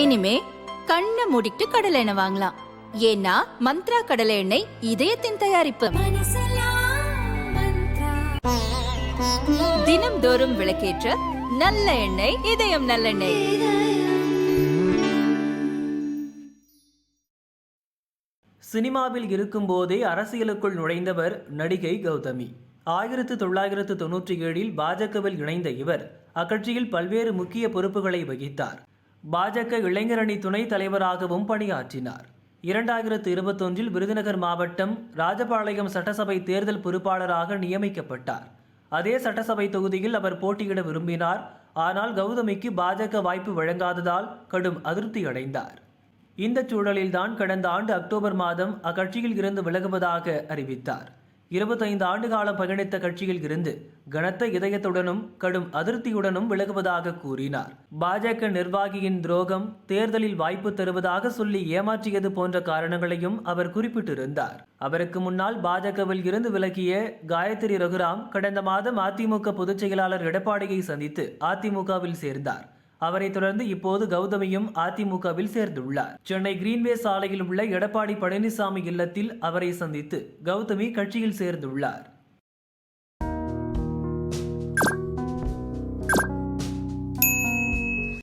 இனிமே கண்ணை மூடிட்டு கடலை எண்ணெய் வாங்கலாம். ஏன்னா மந்த்ரா கடலை எண்ணெய் இதயத்தின் தயாரிப்பு. தினம்தோறும் விளக்கேற்ற நல்ல எண்ணெய் இதயம் நல்லெண்ணெய் சினிமாவில் இருக்கும்போதே அரசியலுக்குள் நுழைந்தவர் நடிகை கௌதமி. ஆயிரத்து தொள்ளாயிரத்து தொன்னூற்றி ஏழில் பாஜகவில் இணைந்த இவர் அக்கட்சியில் பல்வேறு முக்கிய பொறுப்புகளை வகித்தார். பாஜக இளைஞரணி துணைத் தலைவராகவும் பணியாற்றினார். இரண்டாயிரத்து இருபத்தொன்றில் விருதுநகர் மாவட்டம் ராஜபாளையம் சட்டசபை தேர்தல் பொறுப்பாளராக நியமிக்கப்பட்டார். அதே சட்டசபை தொகுதியில் அவர் போட்டியிட விரும்பினார். ஆனால் கௌதமிக்கு பாஜக வாய்ப்பு வழங்காததால் கடும் அதிருப்தி அடைந்தார். இந்த சூழலில்தான் கடந்த ஆண்டு அக்டோபர் மாதம் அக்கட்சியில் இருந்து விலகுவதாக அறிவித்தார். இருபத்தைந்து ஆண்டு காலம் பயணித்த கட்சியில் இருந்து கனத்த இதயத்துடனும் கடும் அதிருப்தியுடனும் விலகுவதாக கூறினார். பாஜக நிர்வாகியின் துரோகம் தேர்தலில் வாய்ப்பு தருவதாக சொல்லி ஏமாற்றியது போன்ற காரணங்களையும் அவர் குறிப்பிட்டிருந்தார். அவருக்கு முன்னால் பாஜகவில் இருந்து விலகிய காயத்ரி ரகுராம் கடந்த மாதம் அதிமுக பொதுச் செயலாளர் எடப்பாடியை சந்தித்து அதிமுகவில் சேர்ந்தார். அவரைத் தொடர்ந்து இப்போது கௌதமியும் அதிமுகவில் சேர்ந்துள்ளார். சென்னை கிரீன்வே சாலையில் உள்ள எடப்பாடி பழனிசாமி இல்லத்தில் அவரை சந்தித்து கௌதமி கட்சியில் சேர்ந்துள்ளார்.